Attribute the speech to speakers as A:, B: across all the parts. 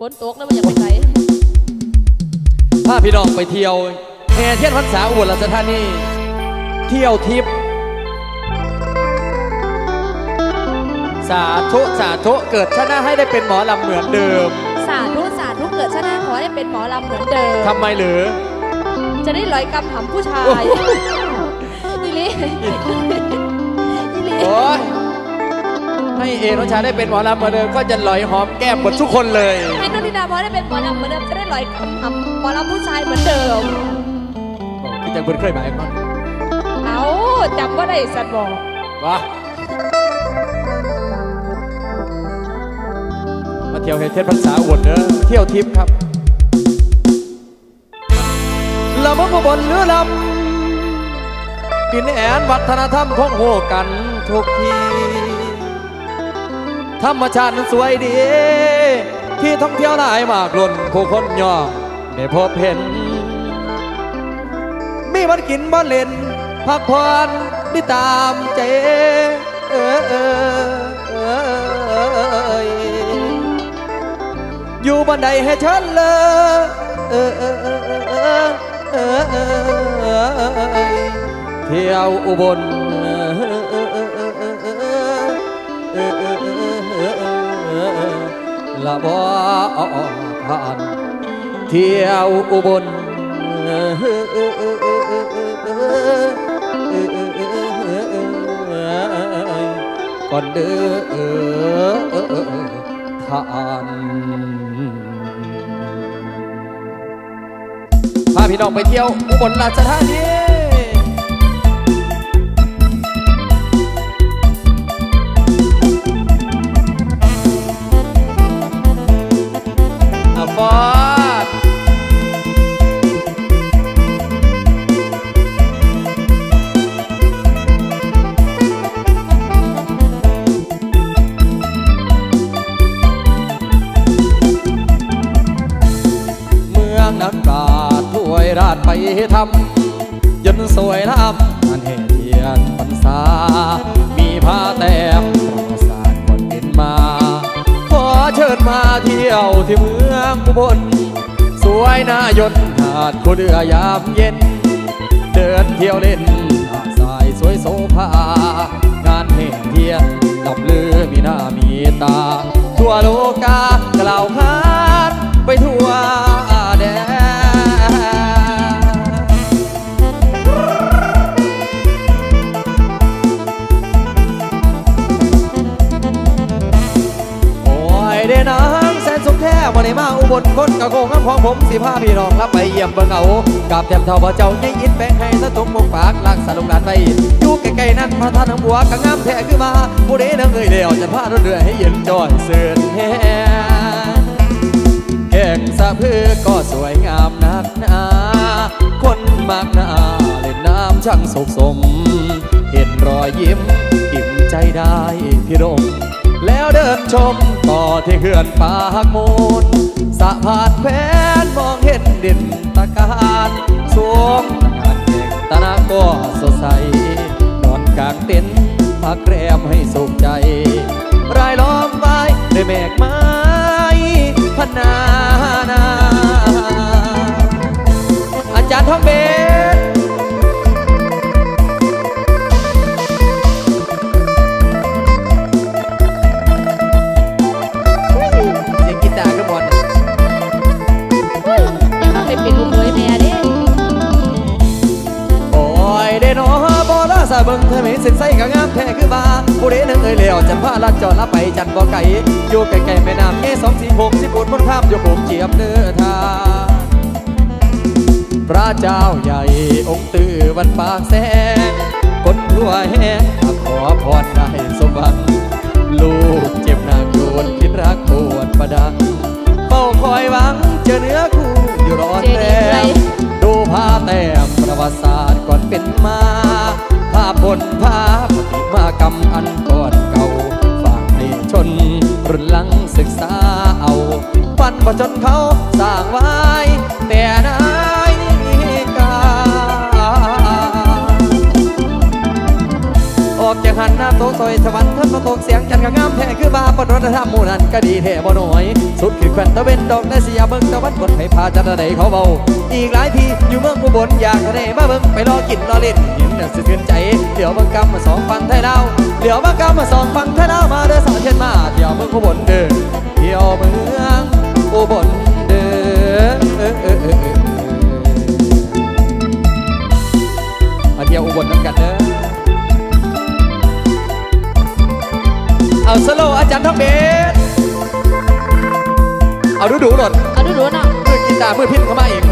A: ฝนตกแล้วมันอยากไปไหน
B: พาพี่น้องไปเที่ยวแห่เทียนพรรษาอุบลราชธานีเที่ยวทิพย์สาธุสาธุเกิดชนะให้ได้เป็นหมอลำเหมือนเดิม
A: สาธุสาธุเกิดชาติขอให้เป็นหมอลำเหมือนเดิม
B: ทำไมหรือ
A: จะได้ลอยกำหำผู้ชายอีหลีอีหลี
B: โอ้ย ให้เอรชาได้เป็นหมอลำเหมือนเดิมก็จะลอยหอมแก้มหมดทุกคนเลย
A: ให้นุ่นทิดาพอได้เป็นหมอลำเหมือนเดิมจะได้ลอยกำหำหมอลำผู้ชายเหมือนเดิม
B: พี่จังเพิ่นเคยหมายมั้ง
A: เอาจำว่าได้สัตว์บอก
B: วะมาเที่ยวเฮดเทศพรรษาอุบลเด้อเที่ยวทิพย์ครับละมุกบนเรือลำดินแอนวัฒนธรรมของโหกันทุกที ธรรมชาตินั้นสวยดี ที่ท่องเที่ยวหลายมากล้นผู้คนย่อได้พบเห็น มีวันกินบ่เล่น พักผ่อนได้ตามใจ เออเออเอออยู่บันไดให้ฉันเลยเออเออเออเออเออเออเที่ยวอุบล ละบ่ผ่านเที่ยวอุบลก่อนเด้อท่านพาพี่น้องไปเที่ยวอุบลราชธานี สวยล้ำอันเหตเทียนพรรษา มีผ้าแต้มประวัติศาสตร์คนเป็นมา ขอเชิญมาเที่ยวที่เมืองอุบลสวยนายนหาดคูเรือยามเย็น เดินเที่ยวเล่นหาดทรายสวยโสภางานเพลงเทียนลับลือมีหน้ามีตา ทั่วโลกากล่าวขานไปทั่วแดน แท้วันนี้มาอุบลคนกะโกงน้ำของผมสิพาพี่น้องรับไปเยี่ยมเบิ่งเอากับแถมเท่าบ่เจ้าใหญ่ยินแบ่งให้สะตุกมุกปากลักสลุกหลานไปอยู่ใกล้ๆนั้นพระท่านทั้งบัวกะงามแท้คือมาผู้ใดนังเอ่ยเดียวจะพาเรือให้เย็นจอยเสื่อนแฮแก่งสะพือก็สวยงามนักหนาคนมากหน้าเล่นน้ำช่างสุขสม เห็นรอยยิ้มอิ่มใจได้พี่รม แล้วเดินชมต่อที่เขื่อนปากมูลสะพานแพนมองเห็นดินตะการสวมงานเด็กตะนาก็สดใสนอนกลางเต็นท์พักแรมให้สุขใจ รายล้อมไว้ด้วยเมฆไม้พนา อบอลาสาเบิงเธอไม่เส้นใสก็งามแท้คือมาผู้ใดนึงเอ่ยแล้วจันพาลัดจอดละไปจันบ่ไก่อยู่ใกลๆแม่น้ำเงี้สองสี่หกสิบปุ่นบนข้ามอยู่ผมเจียบเนื้อทาพระเจ้าใหญ่องค์ตื้อวันปากแสงคนทั่วแห่มาขอพรได้สมหวังลูกเจ็บหนักโดนคิดรักปวดประดังเฝ้าคอยหวังเจอเนื้อคู่อยู่รอด
A: เจดี
B: แล้
A: ย์ไร
B: ว ดูผ้าแต้มประวัติศาสตร์ก่อนเป็นมาภาพบนภาพปฏิมากรรมอันก่อนเก่าฝากให้ชนรุ่นหลังศึกษาเอา ปันประจนเขาสร้างไว้ ซอยสวรรค์ท่านมาตกเสียงจันทร์ก็งามแท้คือบาปนวัฒนธรรมหมู่นั้นก็ดีแท้บ่น้อย สุดคือแควนตะเวนดอกได้เสียเบิ่งตะวันกดให้พาจันทร์ใดเขาเบา อีกหลายทีอยู่เมืองอุบลอยากทะเลมาเบิ่งไปรอกินรอเล่นเห็นน่สะเทือนใจเดี๋ยวเบิ่งกำมาสองฟังไทยดาวเดี๋ยวเบิ่งกำมาสองฟังไทยดาวมาเด้อสาวเช่นมาเดี๋ยวเมืองอุบลเด้อเที่ยวเมืองอุบลเด้อ เอาดูดูๆหน่อย
A: เอาดูดูๆเนาะ
B: มือกีตาร์มือพินเข้ามาอีก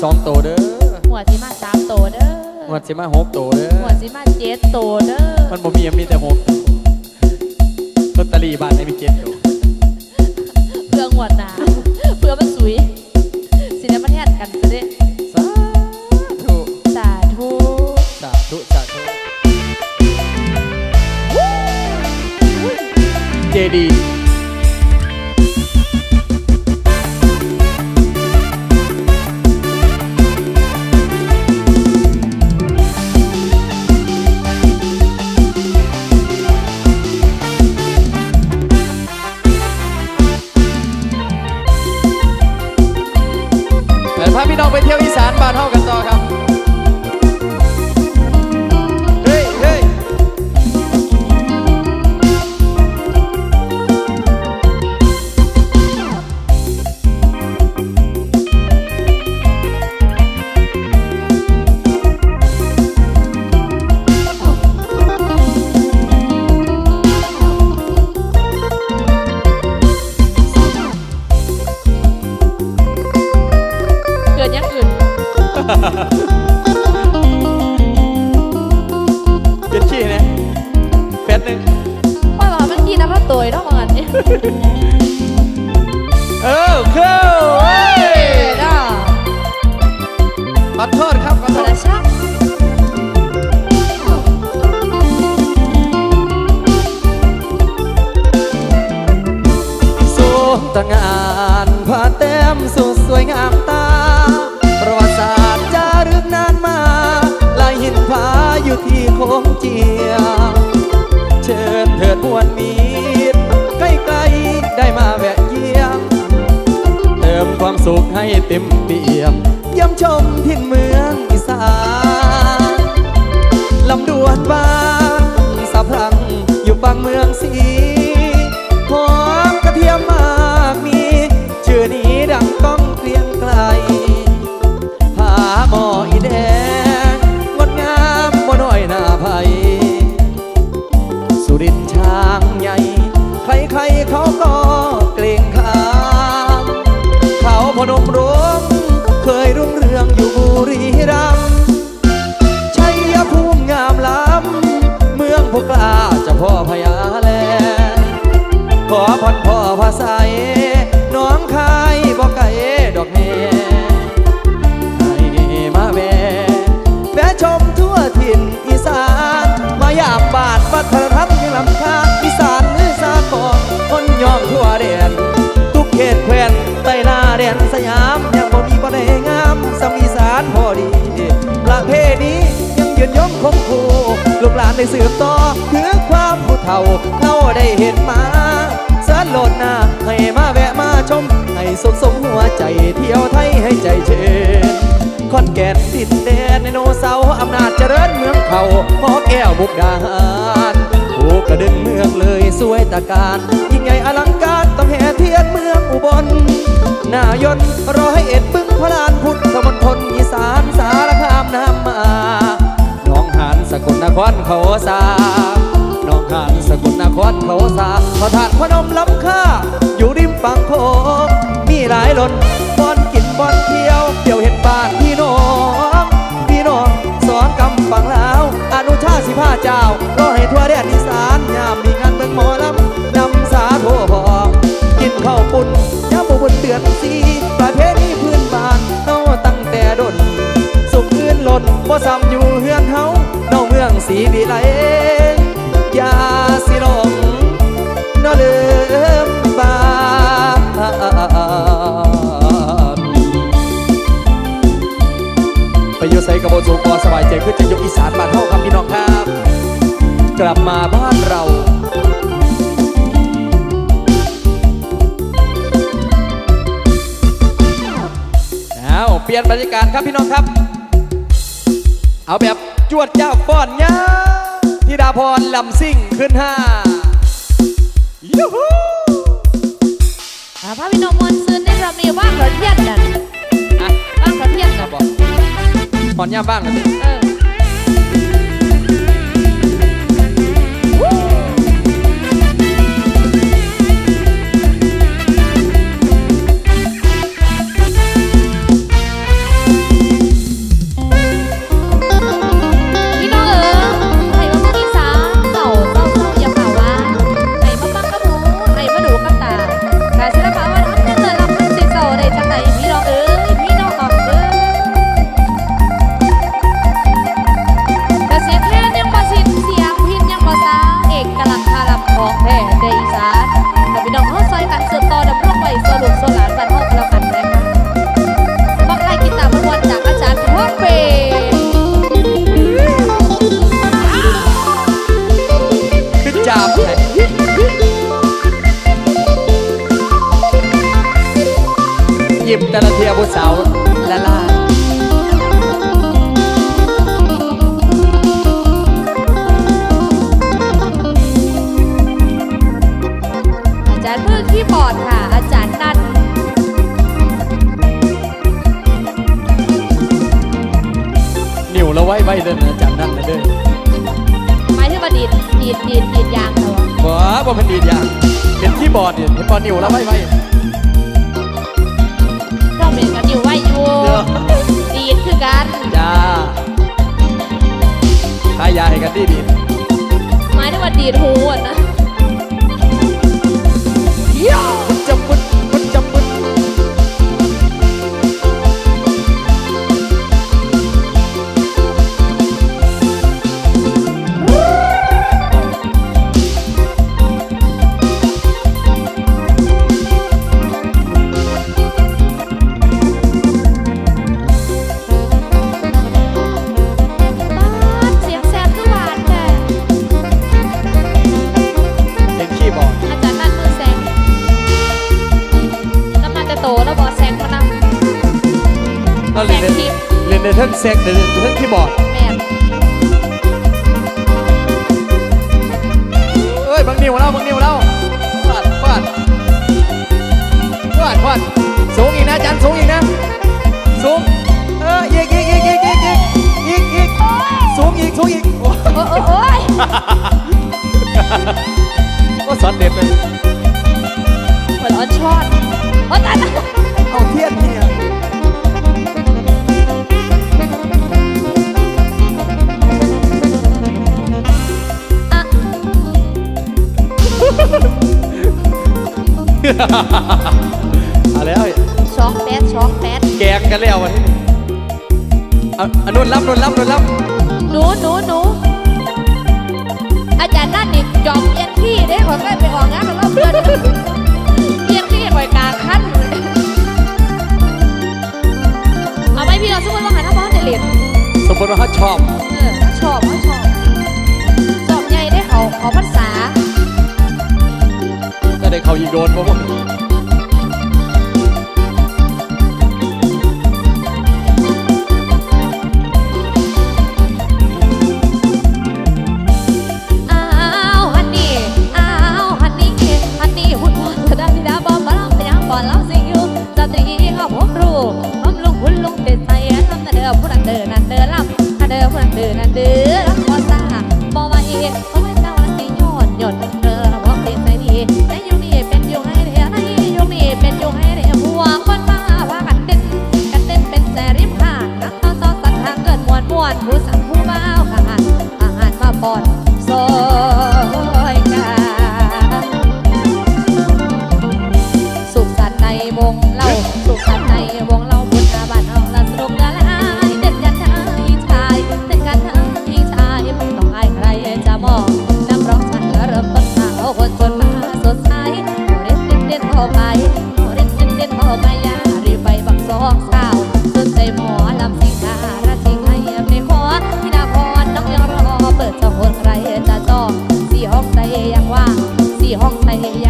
A: สิ
B: มาสองโตเด้อ
A: หัวสิมาสามโตเด้อ
B: หมวดสิมาหกโตเด้อ
A: หัวสิมาเจ็ดโตเด้อ
B: มันบ่มีมีแต่หกลอตเตอรี่บ้านในมีเจ็ดโต
A: เพื่อหัวหนาเพื่อมันสุยสิเนมาแทนกันซะเด้
B: สาธุ
A: สาธุ
B: สาธุสาธุเจดี ขอโทษครับขอโทษ
A: ระชัก
B: สูงตางานผ้าแต้มสุดสวยงามตา ประวัติศาสตร์จารึกนานมา ลายหินผาอยู่ที่โค้งเจียเชิญเถิดมวลมีดใกล้ๆได้มาแวะเยี่ยม เติมความสุขให้เต็มเปี่ ชมทิ่นเมืองอีสานลำดวนบ้านสะพรังอยู่บางเมืองสี น้าแดนสยามยังบ่มีบ่ได้งามสำอีสานพอดีประเพณียังยืนยงคงคู่ลูกหลานได้สืบต่อคือความผู้เฒ่าเราได้เห็นมาเสิร์ชโหลดหน้าให้มาแวะมาชม ให้สุขสมหัวใจเที่ยวไทยให้ใจเชิญขอนแก่นดินแดนในโนเสาอำนาจเจริญเมืองเขาพอแก้วบุกดาหารผูกกระดึงเมืองเลยสวยตะการ ยิ่งใหญ่อลังการต้องแห่เทียนเมืองอุบล นายนรอให้เอ็ดบึงพระลานพุทธมณฑลอีสานสารคามน้ำมาน้องหานสกุลนครเขาสาน้องหานสกุลนครเขาสาพอะาตุพนมล้ำค่า อยู่ริมฝั่งโคงมีหลายลนบอนกินบอนเที่ยวเดี่ยวเห็นบ้านพี่น้องพี่น้องสอนกำฝั่งลาวอนุชาสิผ้าเจ้ารอให้ทั่วแดน สีวิไลอย่าสิลงนอลืมบ้านไปอยู่ใส่กระโบสูงพอสบายใจขึ้นจะยกอีสานบ้านเฮาครับพี่น้องครับ กลับมาบ้านเราเอาเปลี่ยนบรรยากาศครับพี่น้องครับ เอาแบบ จวดจ้าฟ้อนยาธิดาพรลำซิ่งขึ้นห้ายูฮู
A: อ่าพระพี่น้องมวลซืนได้รับมีว่างกระเทียนกัน
B: อะ
A: ว่างกระเทียนกัน
B: บอกพรยาบ้างนะสิ
A: เออ มแต่ละเที
B: ยผู้สาวละลาย
A: อาจารย์มือคีย์บอร์ดค่ะ อาจารย์นัน
B: นิ่วแล้วไว้ไว้เดินอาจารย์นั่นเลยเด้อ
A: หมายถึงว่าดีดดีดดีดดีดยางเหรอ
B: บ่บ่เป็นดีดอย่างเป็นที่บอร์ดเนี่ยเห็นบอร์ดนิ่วแล้วไว้ไว้ ดี
A: ดีไม้ที่ว่าดีดหู ทิ
B: งเซ็กเรียนในเทิงคีย์บอด
A: แม่น
B: เอ้ยบังนิวแล้วบังนิวแล้วฟาดฟาดฟาดฟาดสูงอีกนะจันสูงอีกนะสูงเอออีกอีกอีกอีกอีกอีกอีกอีกสูงอีกสูงอีกโอ้
A: โอ้โอ้โอ้ย
B: ก็สอนเด็ดเลย
A: เหมือนออนชอนโอ้ตายตาย
B: เอาเทียน เอาแล้ว
A: ช็อกแป๊ดช็อกแป๊ด
B: แกงกันแล้ววันนี้เอาอันนู้นรับนู้นรับนู้นรับ
A: หนูหนูหนูอาจารย์นั่นนี่จอมเอียนที่ได้ขอได้ไปออกงานกับเราเพื่อนเอียนที่หอยกลางขั้นเอาไหมพี่เราสมมติว่าหันหน้าบ้านเดลิน
B: สมมติว่าเขาชอบ
A: เออเขาชอบเขาชอบชอบใหญ่ได้เขาเขาภาษา
B: ถ้าได้ how you going, Bubba? า
A: ไปรินเงินเต้นเข้ไปยารีไปบักสองสาวสนใจหมอลำสิงดาราสิงให้ไม่อพี่นาพรน้งยังรอเปิดสองคนใครจะจองสี่ห้องใส่ยังว่างสี่ห้อ
B: ง
A: ใส่ยัง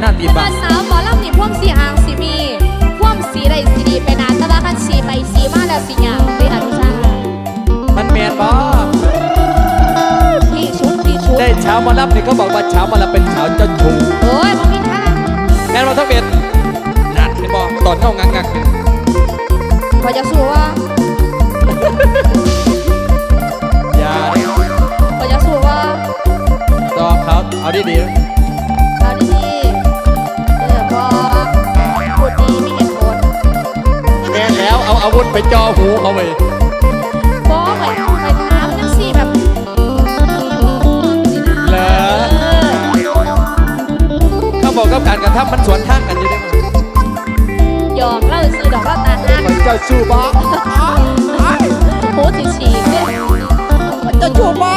A: หน้าตี
B: นบา
A: สาวหมอล่ำนี่พ่วงสีหางสีมีพ่วงสีใดสีดีไปนานแต่ว่าคันสีไปสีมาแล้วสีหยางไปหาลูกชาย
B: มันเมียนบ่
A: ที่ชุดที่ชุด
B: ได้เช้ามารับนี่เขาบอกว่าเช้ามารับเป็นเช้าเจ้าชู้
A: โอ้ยมันมีท่า
B: แม่นมาทั้งเบ็ดนัดเลนบ่ตอนเข้างักงัก
A: พอจะสู้ว่า
B: อย่า
A: พอจะสู้ว่า
B: ตอบเขาเอาดี
A: ดีเอาดีดี
B: อาวุธไปจ่อหูเขาไว้
A: บอไปไปถามนักสี่แบบ
B: แล้วเขาบอกกับการกระทำมันสวนทางกันอยู่ได้มั้ย
A: หยอกเล่าซื้อดอกเล่าตาหัก
B: มันจะสู้บ่โห
A: สิฉีกเนี่ย
B: มันจะชูบ่